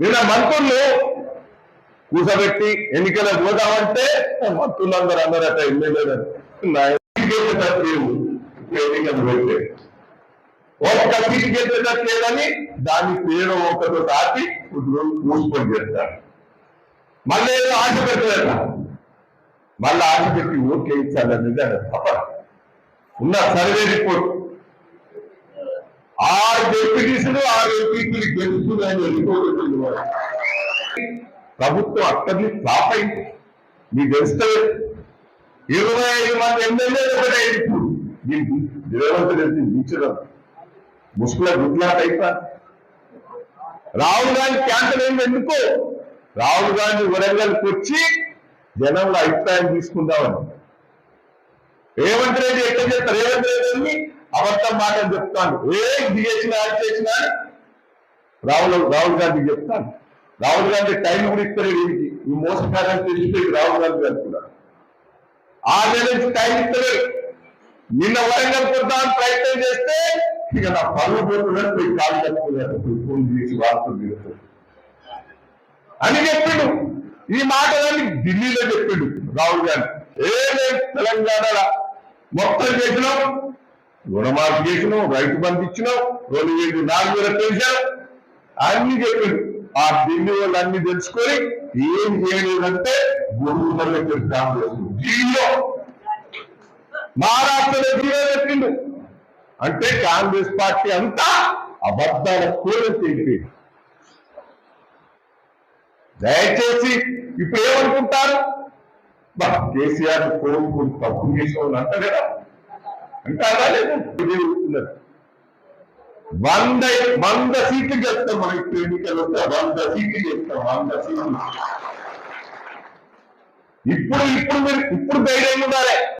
నిన్న మంత్రులు కూసబెట్టి ఎన్నికలకు పోదామంటే మంత్రులందరూ అందరట ఎమ్మెల్యేలు ఎన్నికలు పెడితే ఒక్క సీటు గెలిచేటట్టు లేదని దాని పేరు ఒక్కతో దాటి మూసుకొని చేస్తారు. మళ్ళీ ఏదో ఆశ పెట్టలేట మళ్ళీ ఆశ పెట్టి ఓకే ఇచ్చాలనేది అది తప్ప. ఉన్న సర్వే రిపోర్ట్ ఆరు డెప్యూటీసులు ఆరు ఎంపీలు గెలుస్తుందని రిపోర్ట్ ప్రభుత్వం అక్కడిని ఫ్లాప్ అయింది. మీకు తెలుస్తుంది ఇరవై ఐదు మంది ఎమ్మెల్యేలు ఒకటే ఇప్పుడు. దీనికి రేవంత్ రెడ్డి దించడం ముసుగుల గుడ్లాట్ అయిపోయింది రాహుల్ గాంధీ క్యాన్సల్ అయింది ఎందుకు? రాహుల్ గాంధీ వరంగల్కి వచ్చి జనంలో అభిప్రాయం తీసుకుందామని. రేవంత్ రెడ్డి ఎట్లా చెప్తారు రేవంత్ రెడ్డి అబద్ధం మాటలు చెప్తాను. ఏ దిగేసినా అది చేసినా రాహుల్ రాహుల్ గాంధీ చెప్తాను. రాహుల్ గాంధీ టైం కూడా ఇస్తారు వీడికి ఈ మోసకారం తెలిసిపోయి రాహుల్ గాంధీ గారు కూడా. ఆ నెల టైం ఇస్తారు నిన్న వరంగల్ కొద్దామని ప్రయత్నం చేస్తే ఇక నా పనులు పోతున్నారు పోయి కాలు కట్టుకోలేదు ఫోన్ చేసి వార్తలు తీరుతారు అని చెప్పిండు. ఈ మాటలన్నీ ఢిల్లీలో చెప్పిండు రాహుల్ గాంధీ. ఏ తెలంగాణ మొత్తం చేసినాం? రుణమాఫీ చేసినాం రైతు బంధు ఇచ్చినాం రెండు వేలు నాలుగు వేల పెంచాం అన్ని చెప్పిండు. ఆ ఢిల్లీ వాళ్ళు అన్ని తెలుసుకొని ఏం చేయలేదంటే గురువులలో కాంగ్రెస్ ఢిల్లీలో మహారాష్ట్రలో ఢిల్లీలో చెప్పిండు అంటే కాంగ్రెస్ పార్టీ అంతా అబద్ధాల కోరిక తెలిపి దయచేసి ఇప్పుడు ఏమనుకుంటారు? బా, కేసీఆర్ కోరుకుని తప్పు చేసిన అంట కదా. అంటారా లేదు ఇదే వంద వంద సీట్లు చేస్తాం మన ఇప్పుడు ఎన్నికలు వస్తే వంద సీట్లు చేస్తాం వంద సీట్లు. ఇప్పుడు ఇప్పుడు మీరు ఇప్పుడు ధైర్యంగా ఉండాలి